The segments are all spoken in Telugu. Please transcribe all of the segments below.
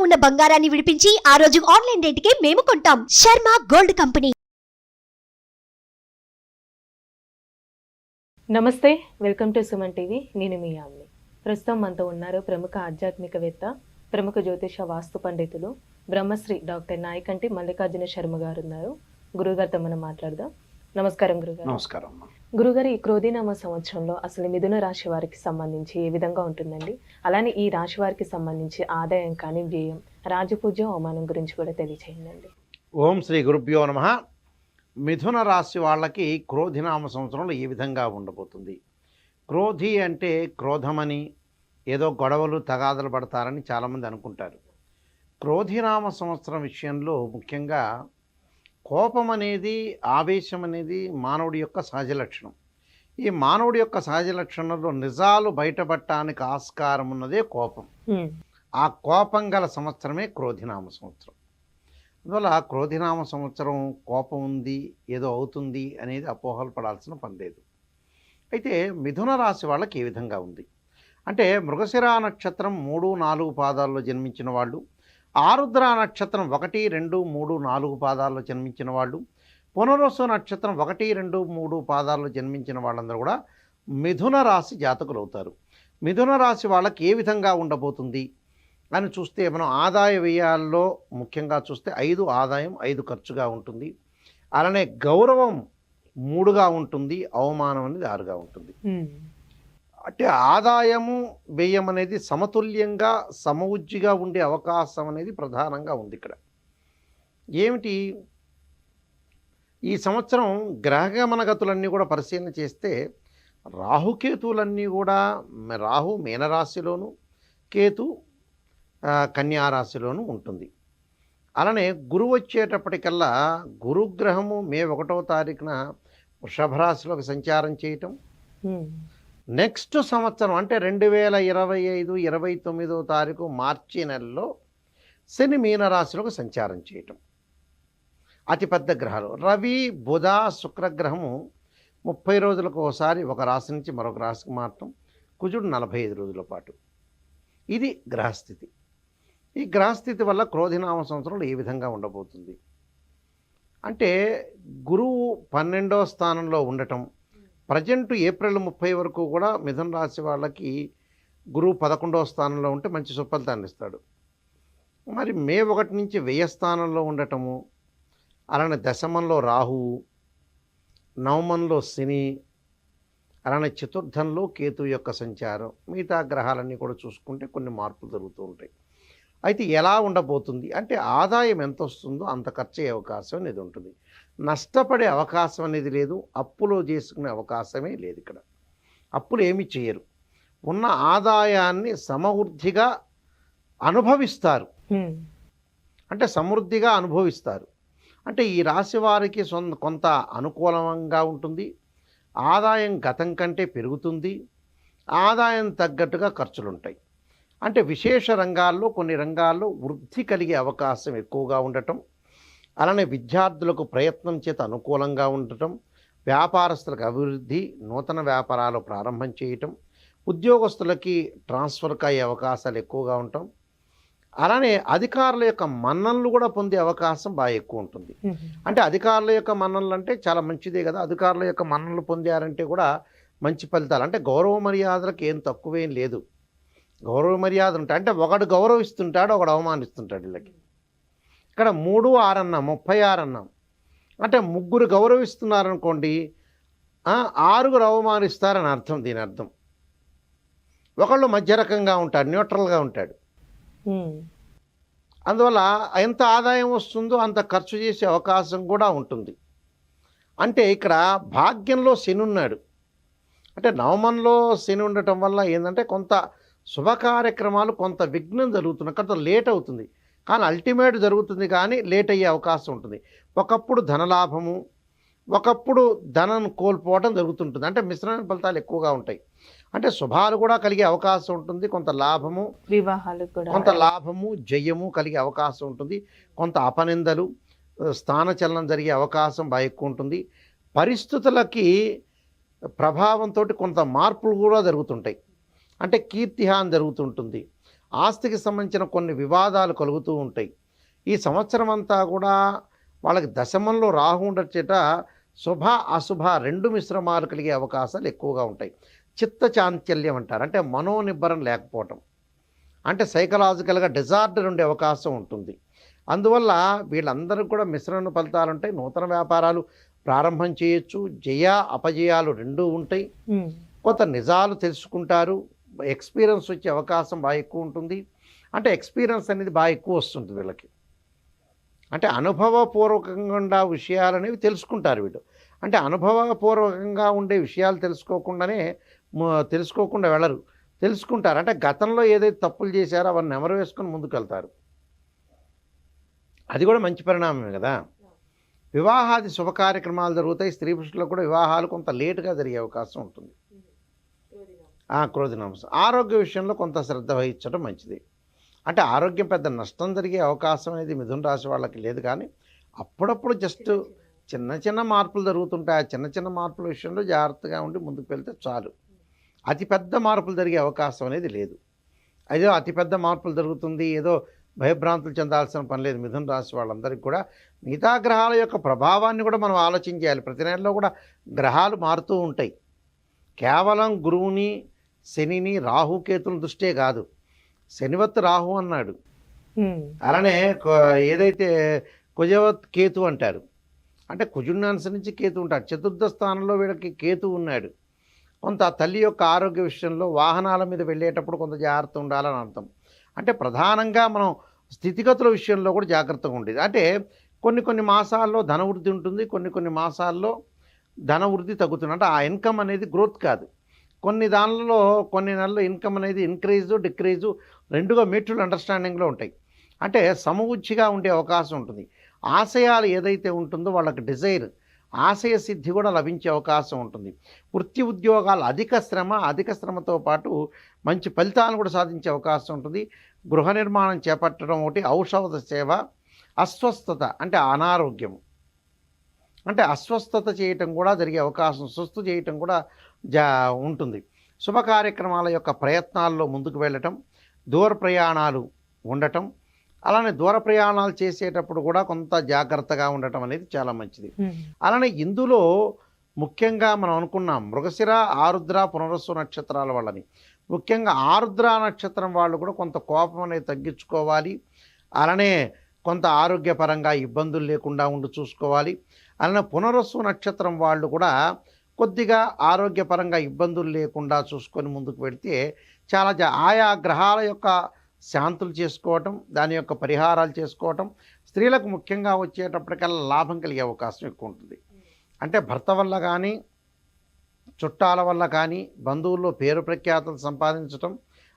ఉన్న బంగారాన్ని విడిపించి ఆ రోజు ఆన్లైన్ రేటుకే మేము కొంటాం. Sharma gold company. నమస్తే వెల్కమ్ టు సుమన్ టీవీ. నేను మీ యామ్ని. ప్రస్తుతం మనతో ఉన్నారు ప్రముఖ ఆధ్యాత్మికవేత్త ప్రముఖ జ్యోతిష వాస్తు పండితులు బ్రహ్మశ్రీ డాక్టర్ నాయకంటి మల్లికార్జున శర్మ గారు ఉన్నారు. గురుగారితో మనం మాట్లాడదాం. నమస్కారం గురుగారు. నమస్కారం అమ్మా. గురుగారు ఈ క్రోధినామ సంవత్సరంలో అసలు మిథున రాశి వారికి సంబంధించి ఏ విధంగా ఉంటుందండి? అలానే ఈ రాశి వారికి సంబంధించి ఆదాయం కానీ వ్యయం రాజపూజ అవమానం గురించి కూడా తెలియచేయండి ఓం శ్రీ గురుభ్యో నమ. మిథున రాశి వాళ్ళకి క్రోధినామ సంవత్సరంలో ఏ విధంగా ఉండబోతుంది? క్రోధి అంటే క్రోధమని ఏదో గొడవలు తగాదలు పడతారని చాలామంది అనుకుంటారు. క్రోధినామ సంవత్సరం విషయంలో ముఖ్యంగా కోపం అనేది ఆవేశం అనేది మానవుడి యొక్క సహజ లక్షణం. ఈ మానవుడి యొక్క సహజ లక్షణంలో నిజాలు బయటపడటానికి ఆస్కారం ఉన్నదే కోపం. ఆ కోపం గల సంవత్సరమే క్రోధినామ సంవత్సరం. అందువల్ల క్రోధినామ సంవత్సరం కోపం ఉంది ఏదో అవుతుంది అనేది అపోహలు పడాల్సిన పని లేదు. అయితే మిథున రాశి వాళ్ళకి ఏ విధంగా ఉంది? అంటే మృగశిర నక్షత్రం మూడు నాలుగు పాదాల్లో జన్మించిన వాళ్ళు ఆరుద్ర నక్షత్రం ఒకటి రెండు మూడు నాలుగు పాదాల్లో జన్మించిన వాళ్ళు పునరుసు నక్షత్రం ఒకటి రెండు మూడు పాదాల్లో జన్మించిన వాళ్ళందరూ కూడా మిథున రాశి జాతకులు అవుతారు. మిథున రాశి వాళ్ళకి ఏ విధంగా ఉండబోతుంది అని చూస్తే మనం ఆదాయ వ్యయాల్లో ముఖ్యంగా చూస్తే ఐదు ఆదాయం ఐదు ఖర్చుగా ఉంటుంది. అలానే గౌరవం మూడుగా ఉంటుంది అవమానం అనేది ఆరుగా ఉంటుంది. అంటే ఆదాయము వ్యయం అనేది సమతుల్యంగా సమవుజ్జిగా ఉండే అవకాశం అనేది ప్రధానంగా ఉంది ఇక్కడ. ఏమిటి? ఈ సంవత్సరం గ్రహగమనగతులన్నీ కూడా పరిశీలన చేస్తే రాహుకేతువులన్నీ కూడా రాహు మీనరాశిలోను కేతు కన్యారాశిలోనూ కన్యారాశిలోను ఉంటుంది. అలానే గురువు వచ్చేటప్పటికల్లా గురుగ్రహము మే ఒకటో తారీఖున వృషభ రాశిలోకి సంచారం చేయటం నెక్స్ట్ సంవత్సరం అంటే రెండు వేల ఇరవై ఐదు ఇరవై తొమ్మిదో తారీఖు మార్చి నెలలో శని మీనరాశులకు సంచారం చేయటం. అతిపెద్ద గ్రహాలు. రవి బుధ శుక్రగ్రహము ముప్పై రోజులకు ఒకసారి ఒక రాశి నుంచి మరొక రాశికి మారటం. కుజుడు నలభై ఐదు రోజుల పాటు. ఇది గ్రహస్థితి. ఈ గ్రహస్థితి వల్ల క్రోధినామ సంవత్సరంలో ఏ విధంగా ఉండబోతుంది? అంటే గురువు పన్నెండో స్థానంలో ఉండటం ప్రజెంట్ ఏప్రిల్ ముప్పై వరకు కూడా మిథున రాశి వాళ్ళకి గురువు పదకొండవ స్థానంలో ఉంటే మంచి సుఫలితాన్ని ఇస్తాడు. మరి మే ఒకటి నుంచి వ్యయ స్థానంలో ఉండటము అలానే దశమంలో రాహువు నవమంలో శని అలానే చతుర్థంలో కేతు యొక్క సంచారం మిగతా గ్రహాలన్నీ కూడా చూసుకుంటే కొన్ని మార్పులు జరుగుతూ ఉంటాయి. అయితే ఎలా ఉండబోతుంది? అంటే ఆదాయం ఎంత వస్తుందో అంత ఖర్చు అయ్యే అవకాశం అనేది ఉంటుంది. నష్టపడే అవకాశం అనేది లేదు అప్పులో చేసుకునే అవకాశమే లేదు ఇక్కడ. అప్పులు ఏమి చేయరు. ఉన్న ఆదాయాన్ని సమవృద్ధిగా అనుభవిస్తారు. అంటే సమృద్ధిగా అనుభవిస్తారు. అంటే ఈ రాశి వారికి సొంత కొంత అనుకూలంగా ఉంటుంది. ఆదాయం గతం కంటే పెరుగుతుంది. ఆదాయం తగ్గట్టుగా ఖర్చులు ఉంటాయి అంటే విశేష రంగాల్లో కొన్ని రంగాల్లో వృద్ధి కలిగే అవకాశం ఎక్కువగా ఉండటం అలానే విద్యార్థులకు ప్రయత్నం చేత అనుకూలంగా ఉండటం వ్యాపారస్తులకు అభివృద్ధి నూతన వ్యాపారాలు ప్రారంభం చేయటం ఉద్యోగస్తులకి ట్రాన్స్ఫర్కి అయ్యే అవకాశాలు ఎక్కువగా ఉండటం. అలానే అధికారుల యొక్క మన్ననలు కూడా పొందే అవకాశం బాగా ఎక్కువ ఉంటుంది. అంటే అధికారుల యొక్క మన్ననలు అంటే చాలా మంచిదే కదా. అధికారుల యొక్క మన్ననలు పొందారంటే కూడా మంచి ఫలితాలు. అంటే గౌరవ మర్యాదలకు ఏం తక్కువేం లేదు. గౌరవ మర్యాద ఉంటాయి. అంటే ఒకడు గౌరవిస్తుంటాడు ఒకడు అవమానిస్తుంటాడు వీళ్ళకి. ఇక్కడ మూడు ఆరు అన్నాం ముప్పై ఆరు అన్నాం అంటే ముగ్గురు గౌరవిస్తున్నారనుకోండి ఆరుగురు అవమానిస్తారని అర్థం దీని అర్థం. ఒకళ్ళు మధ్య రకంగా ఉంటాడు న్యూట్రల్గా ఉంటాడు. అందువల్ల ఎంత ఆదాయం వస్తుందో అంత ఖర్చు చేసే అవకాశం కూడా ఉంటుంది. అంటే ఇక్కడ భాగ్యంలో శని ఉన్నాడు. అంటే నవమంలో శని ఉండటం వల్ల ఏంటంటే కొంత శుభ కార్యక్రమాలు కొంత విఘ్నం జరుగుతుంది కొంత లేట్ అవుతుంది. కానీ అల్టిమేట్ జరుగుతుంది కానీ లేట్ అయ్యే అవకాశం ఉంటుంది. ఒకప్పుడు ధనలాభము ఒకప్పుడు ధనం కోల్పోవడం జరుగుతుంటుంది. అంటే మిశ్రమ ఫలితాలు ఎక్కువగా ఉంటాయి. అంటే శుభాలు కూడా కలిగే అవకాశం ఉంటుంది. కొంత లాభము వివాహాలు కూడా కొంత లాభము జయము కలిగే అవకాశం ఉంటుంది. కొంత అపనిందలు స్థానచలనం జరిగే అవకాశం బాగా ఎక్కువ ఉంటుంది. పరిస్థితులకి ప్రభావంతో కొంత మార్పులు కూడా జరుగుతుంటాయి. అంటే కీర్తిహాని జరుగుతుంటుంది. ఆస్తికి సంబంధించిన కొన్ని వివాదాలు కలుగుతూ ఉంటాయి. ఈ సంవత్సరం అంతా కూడా వాళ్ళకి దశమంలో రాహు ఉండచేట శుభ అశుభ రెండు మిశ్రమాలు కలిగే అవకాశాలు ఎక్కువగా ఉంటాయి. చిత్త చాంచల్యం అంటారు. అంటే మనోనిబ్బరం లేకపోవటం. అంటే సైకలాజికల్గా డిజార్డర్ ఉండే అవకాశం ఉంటుంది. అందువల్ల వీళ్ళందరూ కూడా మిశ్రమ ఫలితాలు ఉంటాయి. నూతన వ్యాపారాలు ప్రారంభం చేయొచ్చు. జయ అపజయాలు రెండూ ఉంటాయి. ఉమ్, కొంత నిజాలు తెలుసుకుంటారు. ఎక్స్పీరియన్స్ వచ్చే అవకాశం బాగా ఎక్కువ ఉంటుంది. అంటే ఎక్స్పీరియన్స్ అనేది బాగా ఎక్కువ వస్తుంది వీళ్ళకి. అంటే అనుభవపూర్వకంగా విషయాలు అనేవి తెలుసుకుంటారు వీళ్ళు. అంటే అనుభవపూర్వకంగా ఉండే విషయాలు తెలుసుకోకుండానే తెలుసుకోకుండా వెళ్ళరు. తెలుసుకుంటారు. అంటే గతంలో ఏదైతే తప్పులు చేశారో అవన్నీ నెమరు వేసుకొని ముందుకెళ్తారు. అది కూడా మంచి పరిణామమే కదా. వివాహాది శుభ కార్యక్రమాలు జరుగుతాయి. స్త్రీ పురుషులకు కూడా వివాహాలు కొంత లేటుగా జరిగే అవకాశం ఉంటుంది. క్రోధినాంశం ఆరోగ్య విషయంలో కొంత శ్రద్ధ వహించడం మంచిది. అంటే ఆరోగ్యం పెద్ద నష్టం జరిగే అవకాశం అనేది మిథున రాశి వాళ్ళకి లేదు కానీ అప్పుడప్పుడు జస్ట్ చిన్న చిన్న మార్పులు జరుగుతుంటాయి. ఆ చిన్న చిన్న మార్పుల విషయంలో జాగ్రత్తగా ఉండి ముందుకు వెళ్తే చాలు. అతిపెద్ద మార్పులు జరిగే అవకాశం అనేది లేదు. అదే అతిపెద్ద మార్పులు జరుగుతుంది. ఏదో భయభ్రాంతులు చెందాల్సిన పని లేదు మిథున రాశి వాళ్ళందరికీ కూడా. మిగతా గ్రహాల యొక్క ప్రభావాన్ని కూడా మనం ఆలోచించాలి ప్రతి నెలలో కూడా గ్రహాలు మారుతూ ఉంటాయి. కేవలం గురువుని శనిని రాహుకేతుల దృష్టే కాదు. శనివత్ రాహు అన్నాడు. అలానే ఏదైతే కుజవత్ కేతు అంటారు అంటే కుజుడిని అనుసరించి కేతు ఉంటాడు. చతుర్థ స్థానంలో వీళ్ళకి కేతు ఉన్నాడు. కొంత తల్లి యొక్క ఆరోగ్య విషయంలో వాహనాల మీద వెళ్ళేటప్పుడు కొంత జాగ్రత్త ఉండాలని అర్థం. అంటే ప్రధానంగా మనం స్థితిగతుల విషయంలో కూడా జాగ్రత్తగా ఉండేది. అంటే కొన్ని కొన్ని మాసాల్లో ధన వృద్ధి ఉంటుంది కొన్ని కొన్ని మాసాల్లో ధన వృద్ధి తగ్గుతుంది. అంటే ఆ ఇన్కమ్ అనేది గ్రోత్ కాదు. కొన్ని దానిలో కొన్ని నెలలు ఇన్కమ్ అనేది ఇంక్రీజు డిక్రీజు రెండుగా మ్యూచువల్ అండర్స్టాండింగ్లో ఉంటాయి. అంటే సమవుచ్చిగా ఉండే అవకాశం ఉంటుంది. ఆశయాలు ఏదైతే ఉంటుందో వాళ్ళకి డిజైర్ ఆశయ సిద్ధి కూడా లభించే అవకాశం ఉంటుంది. వృత్తి ఉద్యోగాలు అధిక శ్రమ అధిక శ్రమతో పాటు మంచి ఫలితాలను కూడా సాధించే అవకాశం ఉంటుంది. గృహ నిర్మాణం చేపట్టడం ఒకటి ఔషధ సేవ అస్వస్థత అంటే అనారోగ్యం అంటే అస్వస్థత చేయటం కూడా జరిగే అవకాశం సుస్థు చేయటం కూడా జా ఉంటుంది. శుభ కార్యక్రమాల యొక్క ప్రయత్నాల్లో ముందుకు వెళ్ళటం దూర ప్రయాణాలు ఉండటం అలానే దూర ప్రయాణాలు చేసేటప్పుడు కూడా కొంత జాగ్రత్తగా ఉండటం అనేది చాలా మంచిది. అలానే ఇందులో ముఖ్యంగా మనం అనుకున్నాం మృగశిర ఆరుద్ర పునరస్సు నక్షత్రాల వాళ్ళని ముఖ్యంగా ఆరుద్ర నక్షత్రం వాళ్ళు కూడా కొంత కోపం అనేది తగ్గించుకోవాలి. అలానే కొంత ఆరోగ్యపరంగా ఇబ్బందులు లేకుండా ఉండి చూసుకోవాలి. అలానే పునరస్సు నక్షత్రం వాళ్ళు కూడా కొద్దిగా ఆరోగ్యపరంగా ఇబ్బందులు లేకుండా చూసుకొని ముందుకు పెడితే చాలా ఆయా గ్రహాల యొక్క శాంతులు చేసుకోవటం దాని యొక్క పరిహారాలు చేసుకోవటం స్త్రీలకు ముఖ్యంగా వచ్చేటప్పటికల్లా లాభం కలిగే అవకాశం ఎక్కువ ఉంటుంది. అంటే భర్త వల్ల కానీ చుట్టాల వల్ల కానీ బంధువుల్లో పేరు ప్రఖ్యాతలు సంపాదించటం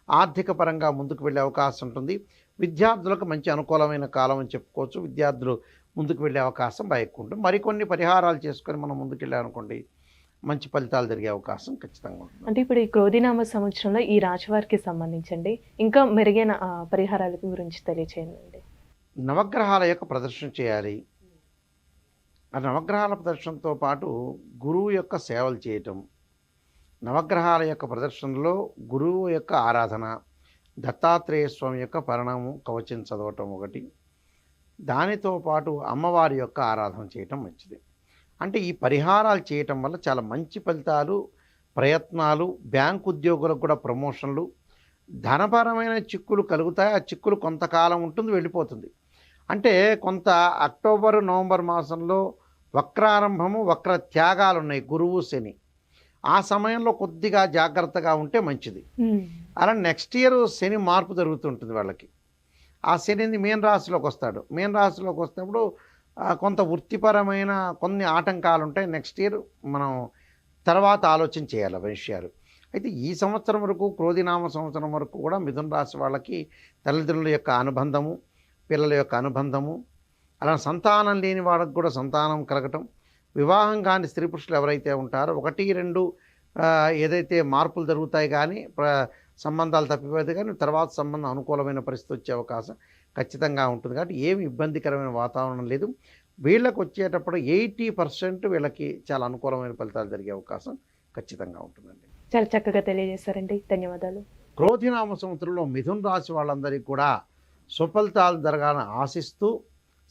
ఆర్థిక పరంగా ముందుకు వెళ్ళే అవకాశం ఉంటుంది. విద్యార్థులకు మంచి అనుకూలమైన కాలం అని చెప్పుకోవచ్చు. విద్యార్థులు ముందుకు వెళ్ళే అవకాశం బాగా ఎక్కువ ఉంటుంది. మరికొన్ని పరిహారాలు చేసుకొని మనం ముందుకు వెళ్ళామనుకోండి మంచి ఫలితాలు జరిగే అవకాశం ఖచ్చితంగా ఉంటుంది. అంటే ఇప్పుడు ఈ క్రోధినామ సంవత్సరంలో ఈ రాశి వారికి సంబంధించండి. ఇంకా మెరుగైన పరిహారాల గురించి తెలియచేయండి. నవగ్రహాల యొక్క ప్రదర్శన చేయాలి. ఆ నవగ్రహాల ప్రదర్శనతో పాటు గురువు యొక్క సేవలు చేయటం నవగ్రహాల యొక్క ప్రదర్శనలో గురువు యొక్క ఆరాధన దత్తాత్రేయ స్వామి యొక్క పరిణామం కవచం చదవటం ఒకటి. దానితో పాటు అమ్మవారి యొక్క ఆరాధన చేయటం మంచిది. అంటే ఈ పరిహారాలు చేయటం వల్ల చాలా మంచి ఫలితాలు ప్రయత్నాలు బ్యాంక్ ఉద్యోగులకు కూడా ప్రమోషన్లు ధనపరమైన చిక్కులు కలుగుతాయి. ఆ చిక్కులు కొంతకాలం ఉంటుంది వెళ్ళిపోతుంది. అంటే కొంత అక్టోబర్ నవంబర్ మాసంలో వక్రారంభము వక్ర త్యాగాలు ఉన్నాయి గురువు శని. ఆ సమయంలో కొద్దిగా జాగ్రత్తగా ఉంటే మంచిది. అలా నెక్స్ట్ ఇయర్ శని మార్పు జరుగుతుంటుంది వాళ్ళకి. ఆ శని మీన రాశిలోకి వస్తాడు. మీన రాశిలోకి వస్తున్నప్పుడు ఆ, కొంత వృత్తిపరమైన కొన్ని ఆటంకాలు ఉంటాయి నెక్స్ట్ ఇయర్ మనం తర్వాత ఆలోచన చేయాలి ఆ విషయాలు. అయితే ఈ సంవత్సరం వరకు క్రోధినామ సంవత్సరం వరకు కూడా మిథున రాశి వాళ్ళకి తల్లిదండ్రుల యొక్క అనుబంధము పిల్లల యొక్క అనుబంధము అలా సంతానం లేని వాళ్ళకు కూడా సంతానం కలగటం వివాహం కాని స్త్రీ పురుషులు ఎవరైతే ఉంటారో ఒకటి రెండు ఏదైతే మార్పులు జరుగుతాయి కానీ సంబంధాలు తప్పిపోతే కానీ తర్వాత సంబంధం అనుకూలమైన పరిస్థితి వచ్చే అవకాశం. ఖచ్చితంగా ఉంటుంది కాబట్టి ఏమి ఇబ్బందికరమైన వాతావరణం లేదు. వీళ్ళకి వచ్చేటప్పుడు ఎయిటీ పర్సెంట్ వీళ్ళకి చాలా అనుకూలమైన ఫలితాలు జరిగే అవకాశం ఖచ్చితంగా ఉంటుందండి. చాలా చక్కగా తెలియజేశారండి. ధన్యవాదాలు. క్రోధినామ సంవత్సరంలో మిథున రాశి వాళ్ళందరికీ కూడా సుఫలితాలు జరగాలని ఆశిస్తూ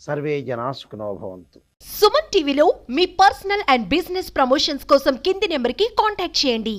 సర్వే జనా సుఖనోభవంతు. సుమన్ టీవీలో మీ పర్సనల్ అండ్ బిజినెస్ ప్రమోషన్స్ కోసం కింది నెంబర్కి కాంటాక్ట్ చేయండి.